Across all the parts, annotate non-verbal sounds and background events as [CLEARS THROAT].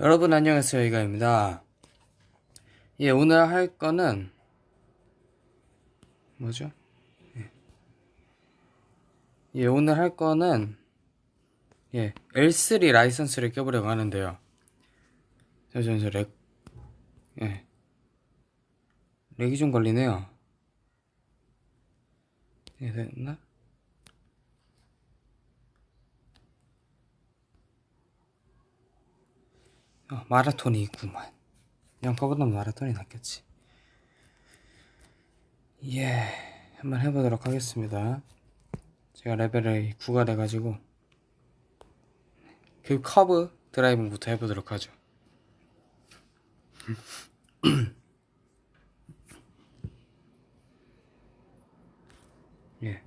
여러분 안녕하세요 이가입니다. 예 오늘 할 거는 뭐죠? 예, 예 오늘 할 거는 예 L3 라이선스를 껴보려고 하는데요. 잠시만요 렉. 예. 렉이 좀 걸리네요. 예 됐나 어, 마라톤이 있구만. 양파보다 마라톤이 낫겠지. 예, 한번 해보도록 하겠습니다. 제가 레벨이 9가 돼가지고 그 커브 드라이빙부터 해보도록 하죠. [CLEARS THROAT] 예.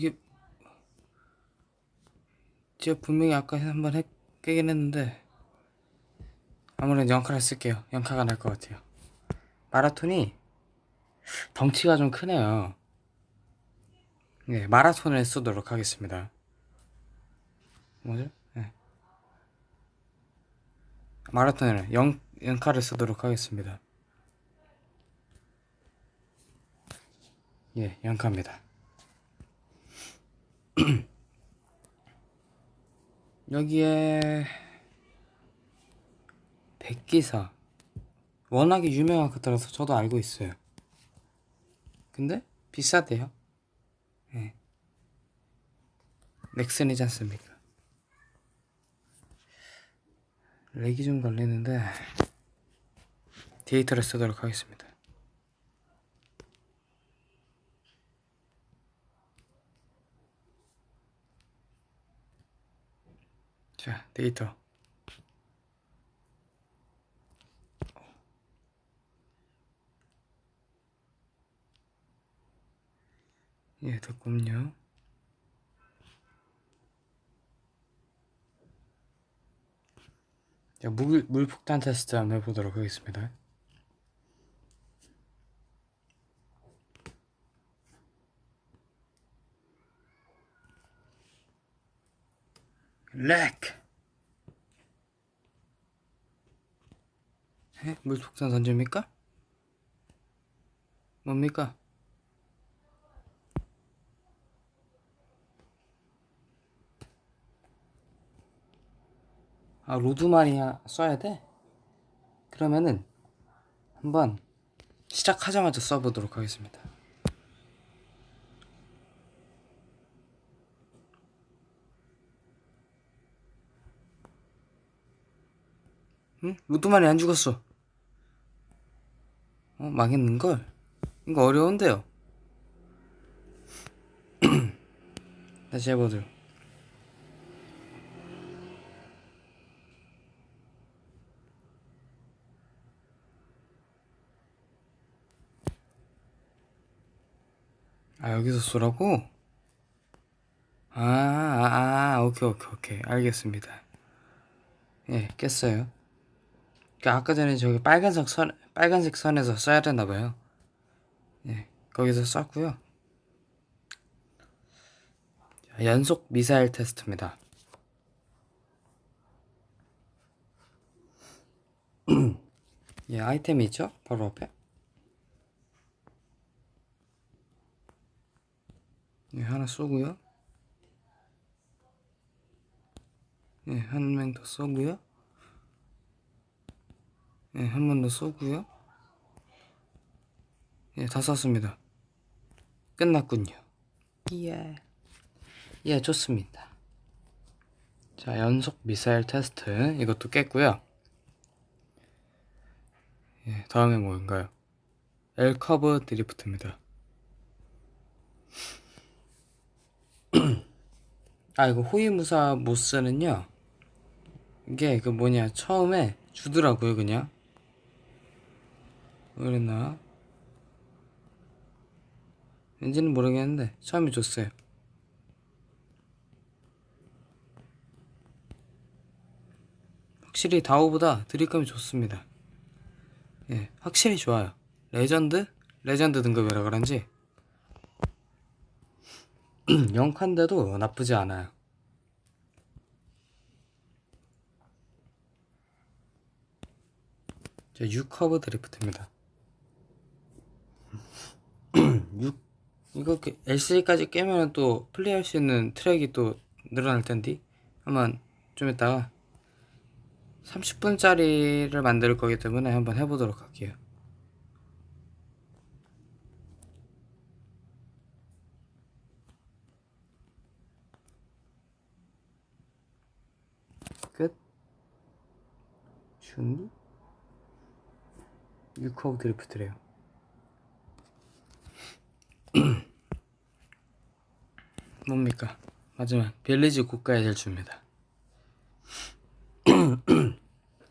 이게 제가 분명히 아까 한번 해, 깨긴 했는데 아무래도 영카를 쓸게요. 영카가 날 것 같아요. 마라톤이 덩치가 좀 크네요. 네 마라톤을 쓰도록 하겠습니다. 뭐죠? 네. 마라톤을 영, 영카를 쓰도록 하겠습니다. 예 영카입니다 [CLEARS THROAT] 여기에 백기사 워낙에 유명한 것들라서 저도 알고 있어요. 근데 비싸대요. 예. 넥슨이지 않습니까? 렉이 좀 걸리는데 데이터를 쓰도록 하겠습니다. 자, 데이터. 예, 됐군요. 자, 물, 물폭탄 테스트 한번 해보도록 하겠습니다. 렉! 에? 물폭탄 던집니까? 뭡니까? 아, 로드마리아 써야 돼? 그러면은 한번 시작하자마자 써보도록 하겠습니다. 응? 로드마리 안 죽었어. 어, 망했는걸? 이거 어려운데요. [CLEARS THROAT] 다시 해보도록. 아, 여기서 쏘라고? 아, 아, 아, 오케이, 오케이, 오케이. 알겠습니다. 예, 깼어요. 그 아까 전에 저기 빨간색 선, 빨간색 선에서 써야 되나 봐요. 예, 거기서 썼고요. 자, 연속 미사일 테스트입니다. [CLEARS THROAT] 예, 아이템이 있죠? 바로 앞에. 예, 하나 쏘고요. 예, 한 명 더 쏘고요. 예, 한 번 더 쏘고요. 예, 다 쐈습니다. 끝났군요. 예. 예, 좋습니다. 자, 연속 미사일 테스트. 이것도 깼고요. 예, 다음에 뭔가요? 엘커브 드리프트입니다. [CLEARS THROAT] 아, 이거 호위무사 모스는요. 이게 그 뭐냐, 처음에 주더라고요, 그냥. 왜 그랬나? 왠지는 모르겠는데, 처음에 줬어요. 확실히 다오보다 드립감이 좋습니다. 예, 확실히 좋아요. 레전드? 레전드 등급이라 그런지 [CLEARS THROAT] 0칸데도 나쁘지 않아요. 자, 6커브 드리프트입니다. 6 이거 L3까지 깨면 또 플레이할 수 있는 트랙이 또 늘어날 텐데 한번 좀 이따가 30분짜리를 만들 거기 때문에 한번 해보도록 할게요. 끝. 준비. 6호브 드리프트래요. [CLEARS THROAT] 뭡니까? 마지막 빌리지 국가의 질주입니다.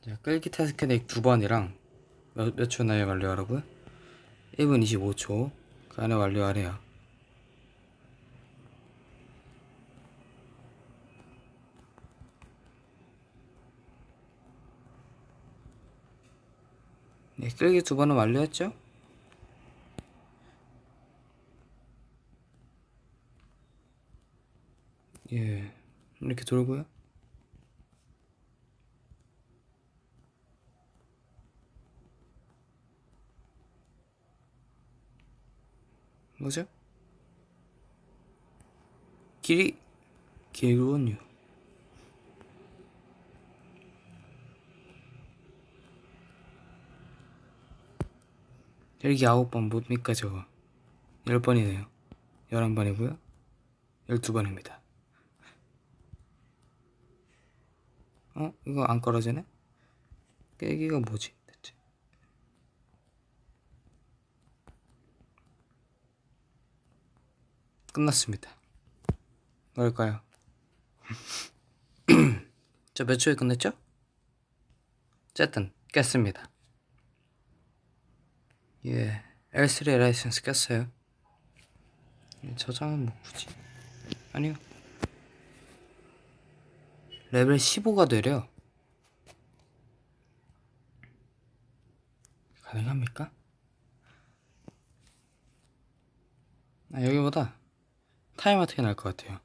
자, 끌기 테스트넥 두 번이랑 몇, 몇초 나에 완료하라고요? 1분 25초 그 안에 완료하래요. 네, 끌기 두 번은 완료했죠? 예, 이렇게 돌고요. 뭐죠? 길이 길군요. 여기 아홉 번 뭡니까 저거? 열 번이네요. 열한 번이고요. 열두 번입니다. 어? 이거 안 걸어지네? 깨기가 뭐지? 대체? 끝났습니다. 뭘까요? [CLEARS THROAT] 저 몇 초에 끝냈죠? 어쨌든 깼습니다. 예, L3 라이센스 깼어요. 예, 저장은 뭐 굳이 아니요. 레벨 15가 되려 가능합니까? 아, 여기보다 타임어택이 나을 것 같아요.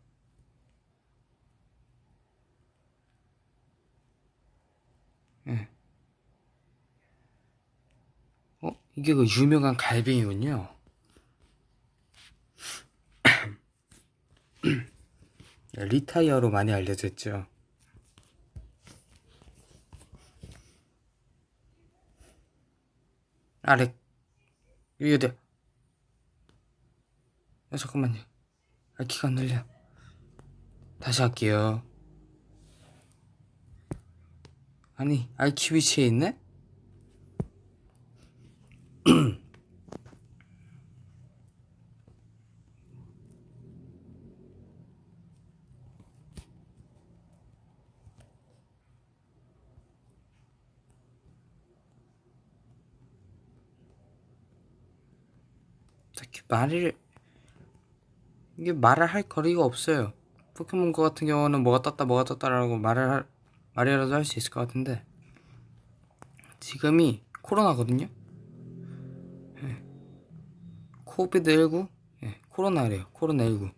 예. 어? 이게 그 유명한 갈빙이군요. [CLEARS THROAT] 리타이어로 많이 알려져 있죠. 아렉 이게 돼. 아, 잠깐만요. 아, 키가 안 늘려. 다시 할게요. 아니, 알키 위치에 있네? 말을 이게 말을 할 거리가 없어요. 포켓몬고 같은 경우는 뭐가 떴다 뭐가 떴다라고 말을 할 말이라도 할 수 있을 것 같은데 지금이 코로나거든요. 예. 코비드 19, 예, 코로나래요. 코로나 19.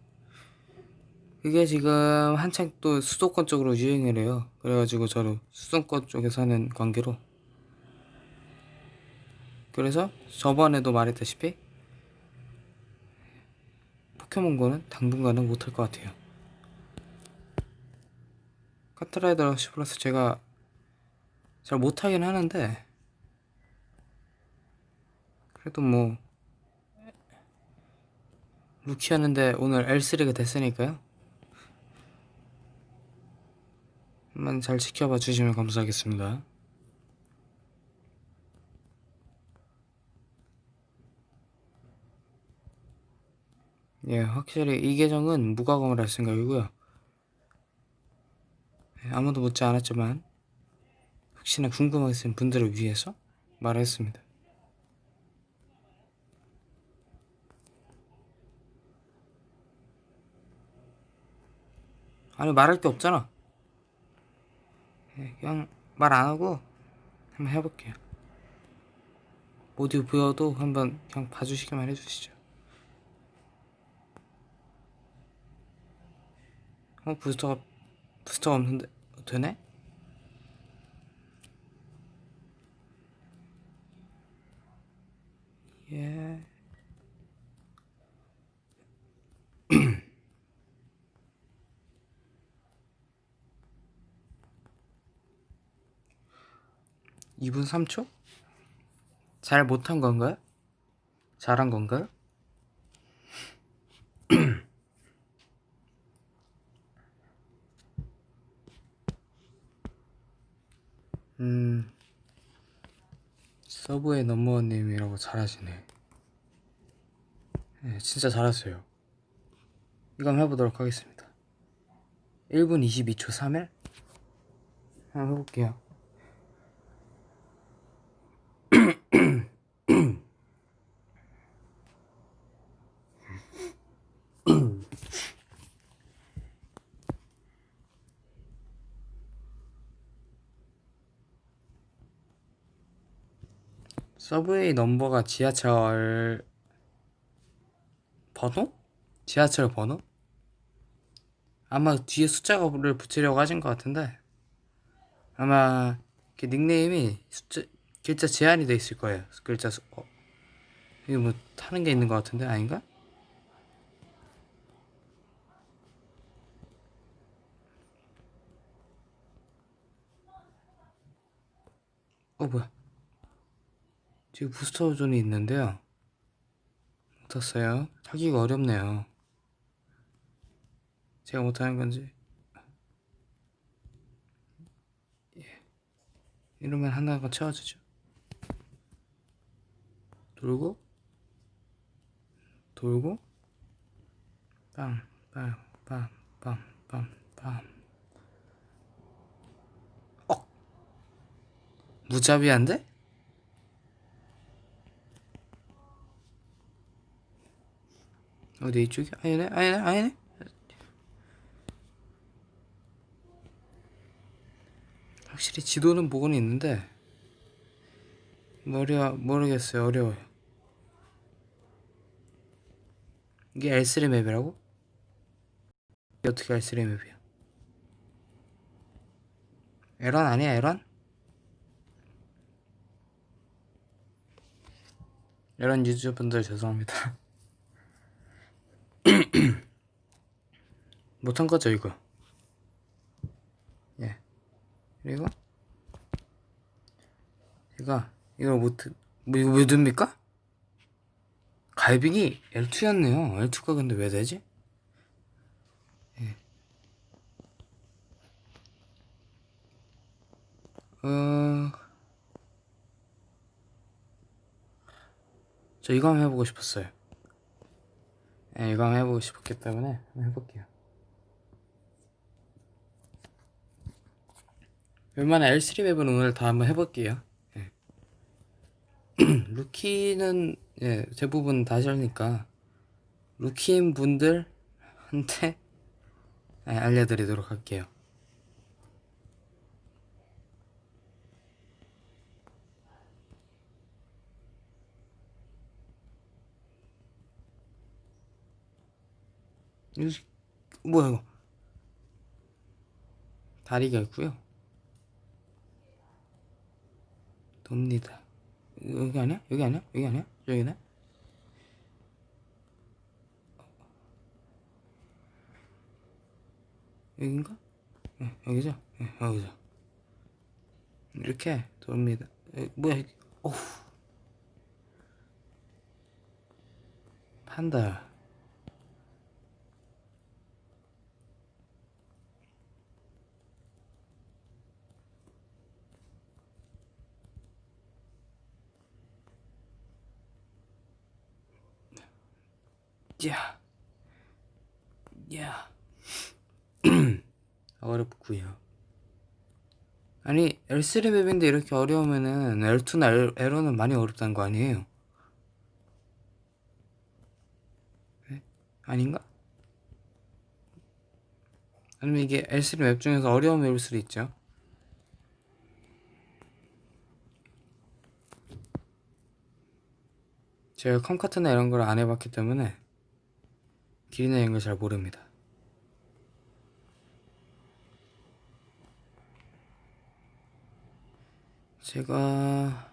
그게 지금 한창 또 수도권 쪽으로 유행을 해요. 그래가지고 저도 수도권 쪽에 사는 관계로 그래서 저번에도 말했다시피 포켓몬고는 당분간은 못할 것 같아요. 카트라이더 러시 플러스 제가 잘 못하긴 하는데 그래도 뭐 루키 하는데 오늘 L3가 됐으니까요. 한번 잘 지켜봐 주시면 감사하겠습니다. 예, 확실히 이 계정은 무과금을 할 생각이고요. 예, 아무도 묻지 않았지만 혹시나 궁금하신 분들을 위해서 말했습니다. 아니 말할 게 없잖아. 예, 그냥 말 안 하고 한번 해볼게요. 어디 보여도 한번 그냥 봐주시기만 해주시죠. 어 부스터가 부스터가 없는데 어, 되네? 예. [CLEARS THROAT] 이분 3초? 잘 못한 건가요? 잘한 건가요? 음, 서브웨이 넘버원님이라고 잘하시네. 네, 진짜 잘하세요. 한번 해보도록 하겠습니다. 1분 22초 3일? 한번 해볼게요. 서브웨이 넘버가 지하철 번호? 지하철 번호? 아마 뒤에 숫자를 붙이려고 하신 것 같은데 아마 그 닉네임이 숫자 글자 제한이 돼 있을 거예요. 글자 수, 어, 이거 뭐 타는 게 있는 것 같은데 아닌가? 어 뭐야? 지금 부스터 존이 있는데요. 못 탔어요. 타기가 어렵네요. 제가 못하는 건지. 예. 이러면 하나가 채워지죠. 돌고, 돌고, 빵, 빵, 빵, 빵, 빵, 빵. 어? 무자비한데? 어디 이쪽이? 아니네, 아니네, 아니네. 확실히 지도는 보고는 있는데 머리 모르겠어요. 어려워요. 이게 L3 맵이라고? 이게 어떻게 L3 맵이야? 에런 아니야 에런? 에런 유저분들 죄송합니다. [LAUGHS] 못한 거죠 이거. 예. 그리고 제가 이걸 못, 뭐 이거 왜 됩니까? 갈빙이 L2였네요. L2가 근데 왜 되지? 예. 어, 저 이거 한번 해보고 싶었어요. 예, 이거 한번 해보고 싶었기 때문에 한번 해볼게요. 웬만한 L3 맵은 오늘 다 한번 해볼게요. 예. [CLEARS THROAT] 루키는 예, 대부분 다 하시니까 루키인 분들한테 예, [LAUGHS] 알려드리도록 할게요. 뭐야 이거? 다리가 있고요. 돕니다. 여기 아니야? 여기 아니야? 여기 아니야? 여기네? 여긴가? 네, 여기죠? 네, 여기죠. 이렇게 돕니다. 에, 뭐야? 어후. 판다. 야, 야, [CLEARS THROAT] 어렵구요. 아니 L3 맵인데 이렇게 어려우면은 L2나 L, L1은 많이 어렵다는 거 아니에요? 네? 아닌가? 아니면 이게 L3 맵 중에서 어려운 맵일 수도 있죠. 제가 컴카트나 이런 걸 안 해봤기 때문에 길이나 이런 걸 잘 모릅니다. 제가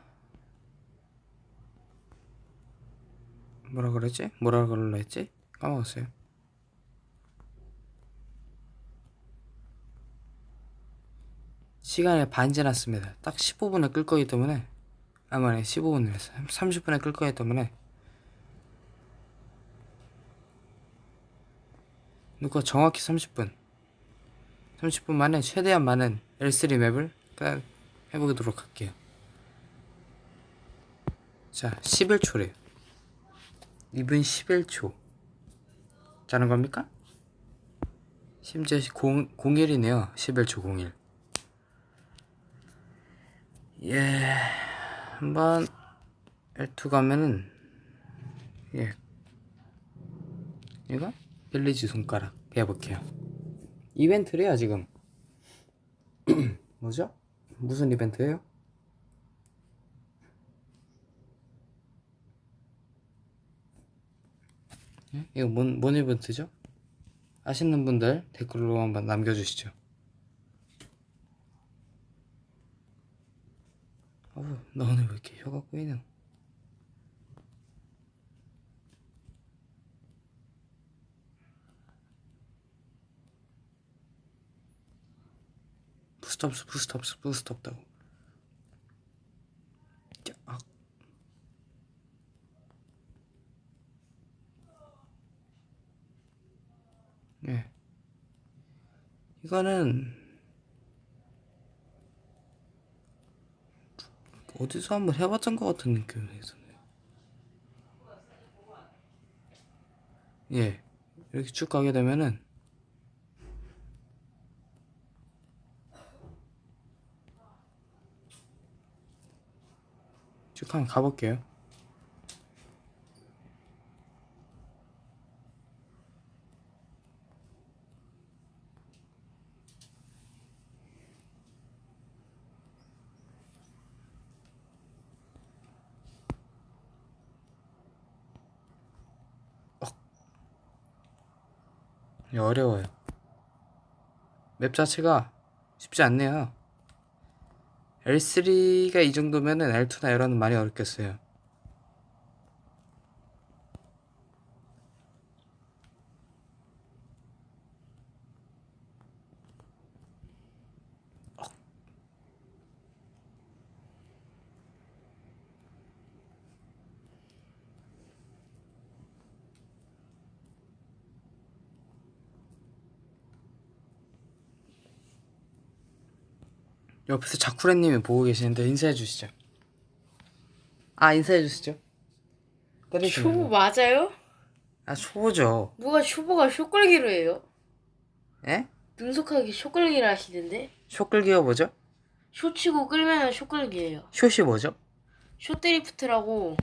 뭐라 그랬지? 뭐라 그럴라 했지? 까먹었어요. 시간이 반 지났습니다. 딱 15분에 끌 거기 때문에 아마네 15분이었어. 30분에 끌 거기 때문에 누가 정확히 30분 30분 만에 최대한 많은 L3 맵을 딱 해보도록 할게요. 자, 11초래요. 2분 11초. 자는 겁니까? 심지어 0, 01이네요. 11초 01. 예. 한번 L2 가면은 예. 이거 빌리지 손가락 해볼게요. 이벤트래요, 지금. [CLEARS THROAT] 뭐죠? 무슨 이벤트예요? 예? 이거 뭔, 뭔 이벤트죠? 아시는 분들 댓글로 한번 남겨주시죠. 어우, 나 오늘 왜 이렇게 혀가 꼬이냐? 부스터 없다고. 자, 아. 네. 이거는 어디서 한번 해봤던 것 같은 느낌이 있었네. 예, 이렇게 쭉 가게 되면은 쭉 한번 가볼게요. 예, 어려워요. 맵 자체가 쉽지 않네요. L3가 이 정도면은 L2나 L은 많이 어렵겠어요. 옆에서 자쿠레님이 보고 계시는데 인사해 주시죠. 아 인사해 주시죠. 말고. 맞아요? 아 초보죠. 누가 초보가 쇼끌기로 해요? 예? 능숙하게 쇼끌기를 하시는데 쇼끌기가 뭐죠? 쇼 치고 끌면 쇼끌기예요. 숏이 뭐죠? 쇼드리프트라고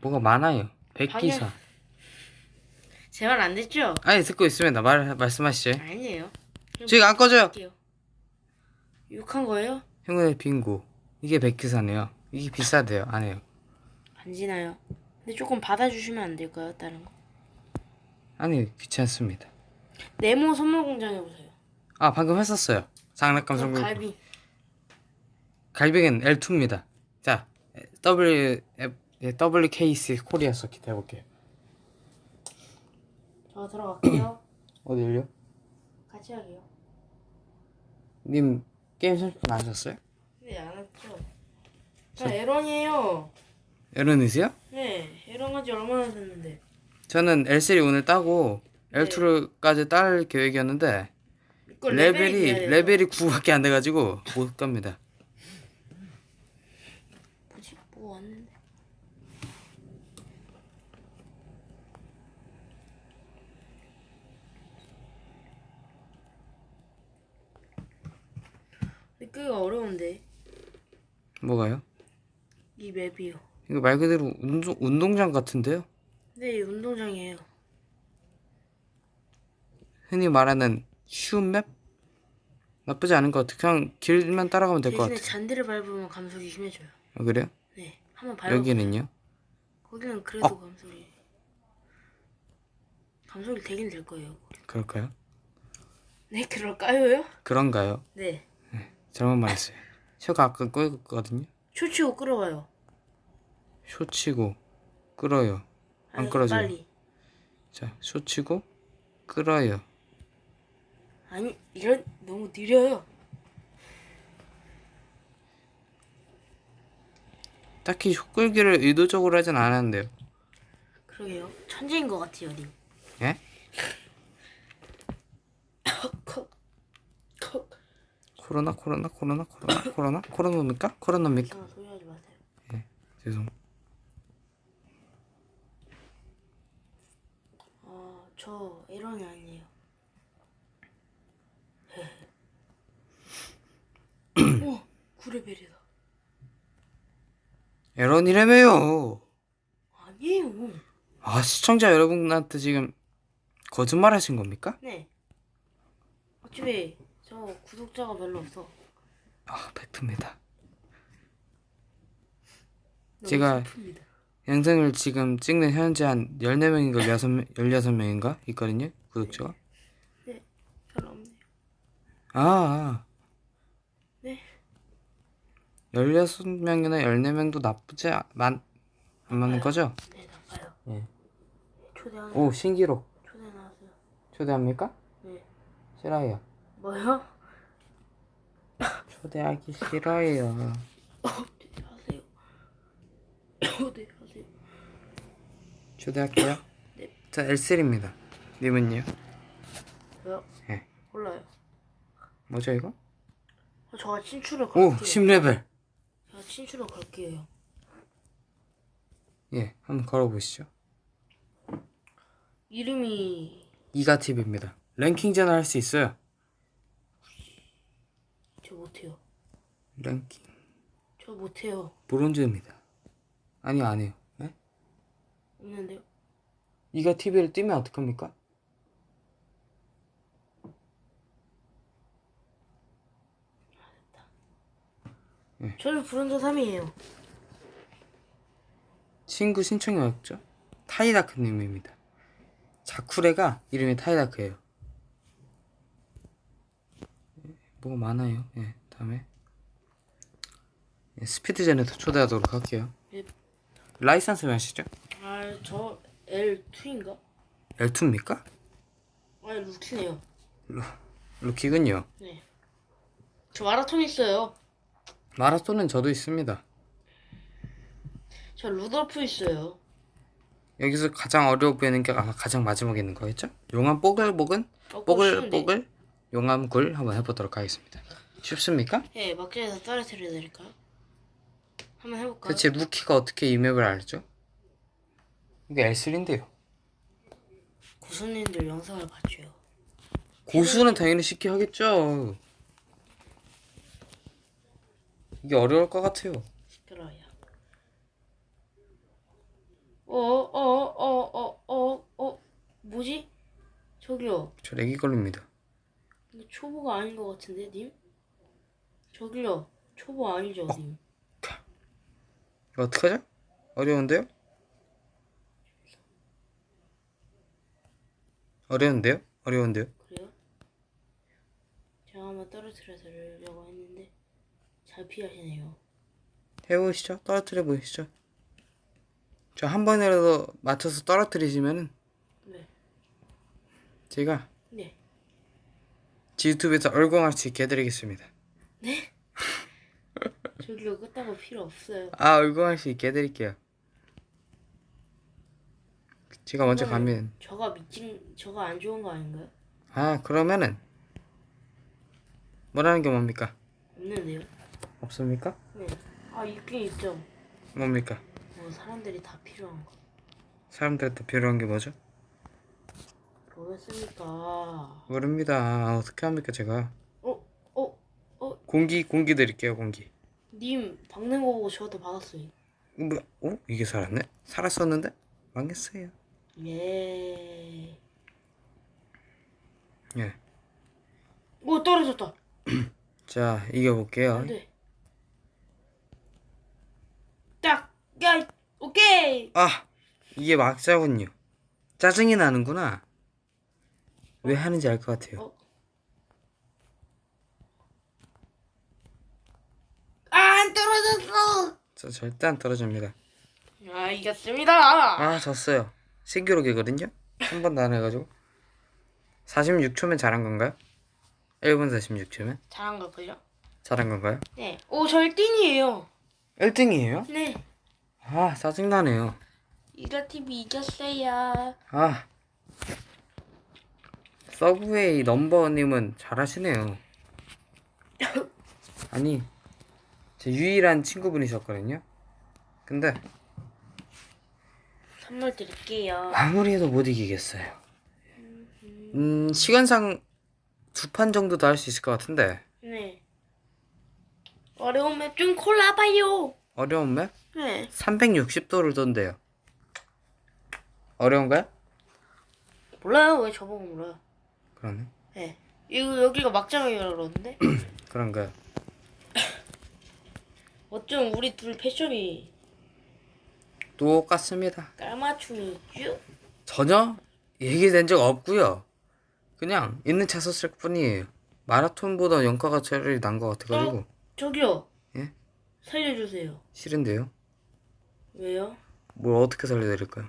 뭐가 많아요. 백기사. 제말 안 됐죠? 아니 듣고 있습니다. 말 말씀하시죠. 아니에요. 지금 안 꺼져요. 할게요. 욕한 거예요? 형의 빙고. 이게 백기사네요. 이게 비싸대요. 안 해요. 안 지나요. 근데 조금 받아주시면 안 될까요? 다른 거. 아니 귀찮습니다. 네모 선물 공장 해보세요. 아 방금 했었어요. 장난감 그럼 선물. 갈비. 갈비는 L2입니다. 자 W 예, WKC 코리아 서킷 해볼게요. 저 들어갈게요. [CLEARS THROAT] 어디를요? 같이 하게요. 님 게임 30분 안 하셨어요? 네, 안 했죠. 저 에런이에요. 에런이세요? 네, 에런 한지 얼마나 됐는데. 저는 L3 오늘 따고 L2까지 딸 계획이었는데 레벨이. 레벨이 9밖에 안 돼가지고 못 갑니다. 뭐지? 뭐 왔는데? 느끼기가 어려운데 뭐가요? 이 맵이요. 이거 말 그대로 운동, 운동장 같은데요? 네, 이 운동장이에요. 흔히 말하는 쉬운 맵? 나쁘지 않은 것 같아. 그냥 길만 따라가면 될것 대신에 같아. 잔디를 밟으면 감속이 심해져요. 아, 그래요? 네, 한번 밟아. 여기는요? 거기는 그래도 어. 감소리. 감소리 되긴 될 거예요. 그럴까요? 네, 그럴까요요? 그런가요? 네. 잘못 말했어요. 혀가 아까 끓거든요. 쇼치고 끓어와요. 쇼치고 끓어요. 안 아니, 끓어져요. 빨리. 자, 쇼치고 끓어요. 아니, 이런 너무 느려요. 딱히 끓기를 의도적으로 하진 않았는데요. 그러게요. 천재인 것 같아요, 님. 코로나 코로나 코로나 코로나 코로나 코로나입니까? 코로나입니까? 이상한 소리 하지 마세요. 죄송. 아, 저 에런이 아니에요. 오, [CLEARS THROAT] 구레벨이다. 에런이라며요. 아니에요. 아 시청자 여러분한테 지금 거짓말 하신 겁니까? 네. 어차피 저 구독자가 별로 없어. 아 팩트입니다. 제가- 슬픕니다. 영상을 지금 찍는 현재 한 14명인가 16, 16명인가 있거든요 구독자가 별로 없네요. 아, 아 네. 16명이나 14명도 나쁘지 아- 만, 안 맞는 거죠? 네, 나가요. 예. 초대하는 오 신기록 초대 나왔어요. 초대합니까? 네. 싫어요 뭐요? 초대하기 싫어요 초대하세요. 초대하세요. 초대할게요 네. 자 L3입니다 님은요? 왜요? 예. 몰라요. 뭐죠 이거? 어, 저가 친추를 오 걸게요. 10레벨 제가 친추를 걸게요. 예 한번 걸어보시죠 이름이 이가TV입니다 랭킹전을 할 수 있어요 저 못해요. 랭킹 저 못해요. 브론즈입니다 아니요 안 해요 네? 없는데요. 이가TV를 뛰면 어떡합니까? 저는 브론즈 3이에요. 친구 신청이 왔죠? 타이다크님입니다. 자쿠레가 이름이 타이다크예요. 예, 뭐가 많아요. 예, 다음에 예, 스피드전에도 초대하도록 할게요. 예. 라이선스 몇 시죠? 아, 저 L2인가? L2입니까? 아니, 루키네요. 루키군요. 네. 저 마라톤 있어요. 마라톤은 저도 있습니다. 저 루돌프 있어요. 여기서 가장 어려워 보이는 게 아마 가장 마지막에 있는 거겠죠? 용암 뽀글뽀글 어, 그거 쉬운데? 뽀글뽀글 용암굴 한번 해보도록 하겠습니다. 쉽습니까? 예, 막자에서 떨어뜨려 드릴까요? 한번 해볼까요? 대체 루키가 어떻게 이 맵을 알죠? 이게 L3인데요. 고수님들 영상을 봐줘요. 고수는 당연히 쉽게 하겠죠. 이게 어려울 것 같아요. 시끄러워요. 어, 어, 어, 어, 어, 어, 뭐지? 저기요. 저 렉이 걸립니다. 근데 초보가 아닌 것 같은데, 님? 저기요. 초보 아니죠, 님? 이거 어떡하죠? 어려운데요? 어려운데요? 어려운데요? 그래요? 제가 한번 떨어뜨려 드리려고 했는데 잘 피하시네요. 해보시죠. 떨어뜨려 보시죠. 저 한 번이라도 맞춰서 떨어뜨리시면은 네. 제가 네. 유튜브에서 얼공할 수 있게 해드리겠습니다. [LAUGHS] 저기요, 끄다고 필요 없어요. 아 얼공할 수 있게 해드릴게요. 제가 먼저 가면 저가 미친, 저가 안 좋은 거 아닌가요? 아 그러면은 뭐라는 게 뭡니까? 없는데요? 없습니까? 네. 아, 있긴 있죠. 뭡니까? 뭐 사람들이 다 필요한 거. 사람들한테 필요한 게 뭐죠? 뭐겠습니까? 모릅니다. 아, 어떻게 합니까 제가? 어, 어, 어, 공기 공기 드릴게요 공기. 님 박는 거 보고 박았어요. 이거 뭐야? 어? 이게 살았네? 살았었는데? 망했어요. 예. 예. 오 떨어졌다. [CLEARS THROAT] 자 이겨볼게요. 안돼. 딱, 야, 이- 오케이. 아 이게 막자군요. 짜증이 나는구나. 왜 하는지 알 것 같아요. 어. 아, 안 떨어졌어. 저 절대 안 떨어집니다. 아, 이겼습니다. 아 졌어요. 신기록이거든요. 한 번도 안 해가지고 46초면 잘한 건가요? 1분 46초면 잘한 걸걸요? 잘한 건가요? 네. 오, 저 1등이에요. 1등이에요? 네. 아 짜증나네요. 이라TV 이겼어요. 아 서브웨이 넘버님은 잘하시네요. 아니 제 유일한 친구분이셨거든요. 근데 선물 드릴게요. 아무리 해도 못 이기겠어요. 음 시간상 두 판 정도도 할수 있을 것 같은데 네. 어려운 맵 좀 골라봐요. 어려운 맵? 네. 360도를 돈대요. 어려운가요? 몰라요. 왜 저보고 몰라요? 그러네. 네. 이거 여기가 막장이라고 그러는데? 그런가요? 어쩜 우리 둘 패션이 똑같습니다. 깔맞춤이죠? 전혀 얘기된 적 없고요. 그냥 있는 차 썼을 뿐이에요. 마라톤보다 연가가 차라리 난 것 같아가지고 저기요. 예? 살려주세요. 싫은데요. 왜요? 뭘 어떻게 살려드릴까요?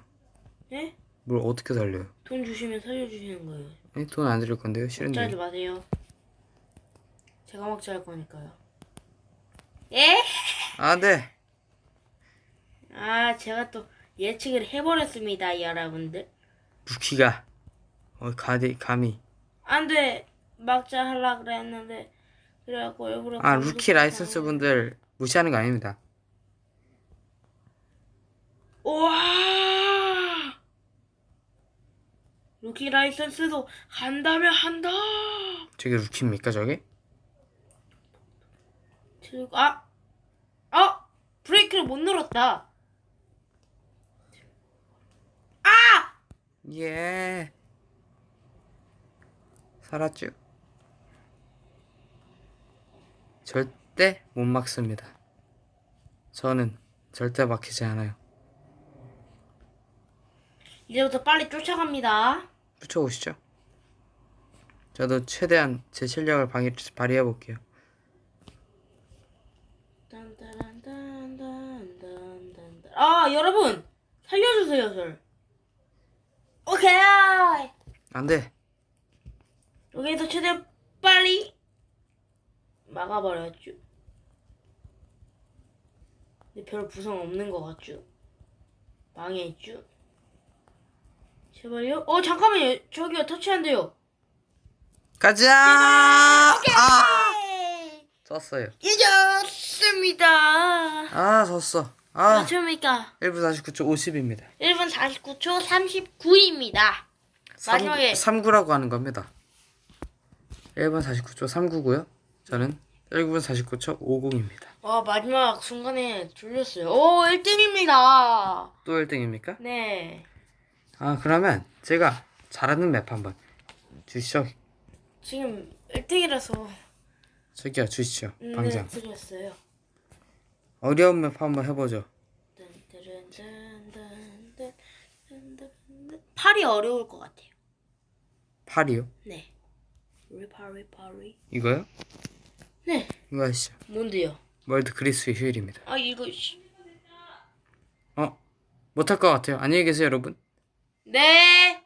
예? 뭘 어떻게 살려요? 돈 주시면 살려주시는 거예요. 아니 돈안 드릴 건데요. 짜지 싫은데요. 마세요. 제가 막자 할 거니까요. 예? 아 네. 아, 제가 또 예측을 해버렸습니다, 여러분들. 루키가 어 가디 감히 안 돼. 막자 하려 그랬는데. 그래갖고 일부러. 아 루키 라이선스 분들 무시하는 거 아닙니다. 우와! 루키 라이선스도 한다면 한다! 저게 루키입니까 저게? 들고, 아! 아! 브레이크를 못 눌렀다! 아! 예. 살았죠. 절대 못 막습니다. 저는 절대 막히지 않아요. 이제부터 빨리 쫓아갑니다. 붙여오시죠. 저도 최대한 제 실력을 방해, 발휘해 볼게요. 아, 여러분! 살려주세요, 절. 오케이! 안 돼. 여기서 최대한 빨리 막아버렸죠. 근데 별 부상 없는 것 같죠? 망했죠? 제발요? 어, 잠깐만요. 저기요, 터치한대요. 가자! 아! 아! 졌어요. 이겼습니다. 아, 졌어. 아, 맞습니까? 1분 49초 50입니다. 1분 49초 39입니다. 마지막에 39라고 하는 겁니다. 1분 49초 39고요. 저는 1분 49초 50입니다. 와, 마지막 순간에 졸렸어요. 오, 1등입니다. 또 1등입니까? 네. 아, 그러면 제가 잘하는 맵 한번 주시죠. 지금 1등이라서 저기요, 주시죠. 네, 방장. 드렸어요. 어려운 맵 한번 해보죠. 팔이 어려울 것 같아요. 팔이요? 네. 리파리 파리. 이거요? 네. 이거 하시죠. 뭔데요? 월드 그리스의 휴일입니다. 아 이거 씨. 어? 못할 것 같아요. 안녕히 계세요, 여러분. 네.